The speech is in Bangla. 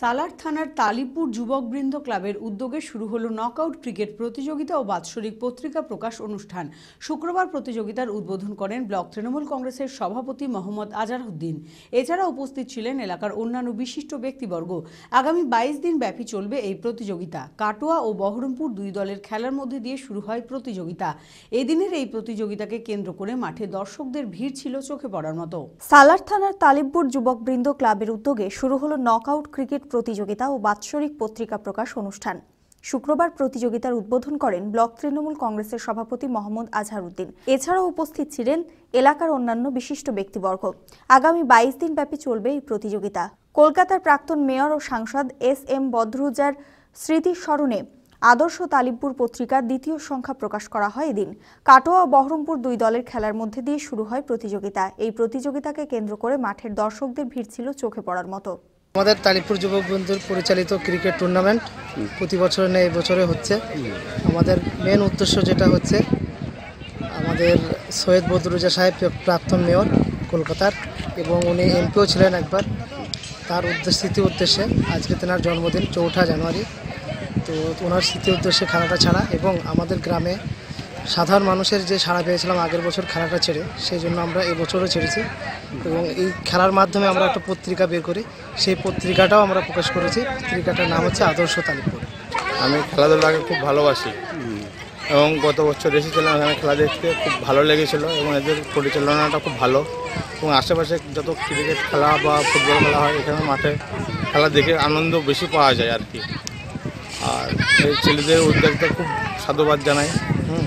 সালার থানার তালিপুর যুবকবৃন্দ ক্লাবের উদ্যোগে শুরু হলো নকআউট ক্রিকেট প্রতিযোগিতা ও বাৎসরিক পত্রিকা প্রকাশ অনুষ্ঠান। শুক্রবার প্রতিযোগিতার উদ্বোধন করেন ব্লক তৃণমূল কংগ্রেসের সভাপতি মোহাম্মদ আজারউদ্দিন। এছাড়া উপস্থিত ছিলেন এলাকার অন্যান্য বিশিষ্ট ব্যক্তিবর্গ। আগামী বাইশ দিন ব্যাপী চলবে এই প্রতিযোগিতা। কাটোয়া ও বহরমপুর দুই দলের খেলার মধ্যে দিয়ে শুরু হয় প্রতিযোগিতা। এদিনের এই প্রতিযোগিতাকে কেন্দ্র করে মাঠে দর্শকদের ভিড় ছিল চোখে পড়ার মতো। সালার থানার তালিবপুর যুবকবৃন্দ ক্লাবের উদ্যোগে শুরু হলো নকআউট ক্রিকেট প্রতিযোগিতা ও বাৎসরিক পত্রিকা প্রকাশ অনুষ্ঠান। শুক্রবার প্রতিযোগিতার উদ্বোধন করেন ব্লক তৃণমূল কংগ্রেসের সভাপতি মোহাম্মদ আজহারউদ্দিন। এছাড়াও উপস্থিত ছিলেন এলাকার অন্যান্য বিশিষ্ট ব্যক্তিবর্গ। আগামী বাইশ দিন ব্যাপী চলবে এই প্রতিযোগিতা। কলকাতার প্রাক্তন মেয়র ও সাংসদ এস এম বদরুজার স্মৃতির স্মরণে আদর্শ তালিবপুর পত্রিকার দ্বিতীয় সংখ্যা প্রকাশ করা হয় এদিন। কাটোয়া ও বহরমপুর দুই দলের খেলার মধ্যে দিয়ে শুরু হয় প্রতিযোগিতা। এই প্রতিযোগিতাকে কেন্দ্র করে মাঠের দর্শকদের ভিড় ছিল চোখে পড়ার মতো। আমাদের তালিপুর যুবক বন্ধুর পরিচালিত ক্রিকেট টুর্নামেন্ট প্রতি বছরে নেই বছরে হচ্ছে। আমাদের মেন উদ্দেশ্য যেটা হচ্ছে আমাদের সৈয়দ বদরুজা সাহেব প্রাক্তন মেয়র কলকাতার এবং উনি এমপিও ছিলেন একবার। তার উদ্দেশ্য স্মৃতি উদ্দেশ্যে আজকে তেনার জন্মদিন চৌঠা জানুয়ারি। তো ওনার স্মৃতি উদ্দেশ্যে খেলাটা ছাড়া এবং আমাদের গ্রামে সাধারণ মানুষের যে সাড়া পেয়েছিলাম আগের বছর খেলাটা ছেড়ে সেই জন্য আমরা এবছরও ছেড়েছি এবং এই খেলার মাধ্যমে আমরা একটা পত্রিকা বের করি সেই পত্রিকাটাও আমরা প্রকাশ করেছি। পত্রিকাটার নাম হচ্ছে আদর্শ তালিপুর। আমি খেলাধুলাকে খুব ভালোবাসি এবং গত বছর এসেছিলাম এখানে খেলা দেখতে খুব ভালো লেগেছিল এবং এদের পরিচালনাটা খুব ভালো এবং আশেপাশে যত ক্রিকেট খেলা বা ফুটবল খেলা হয় এখানে মাঠে খেলা দেখে আনন্দ বেশি পাওয়া যায় আর কি। আর এই ছেলেদের উদ্যোগটা খুব সাধুবাদ জানাই। হুম।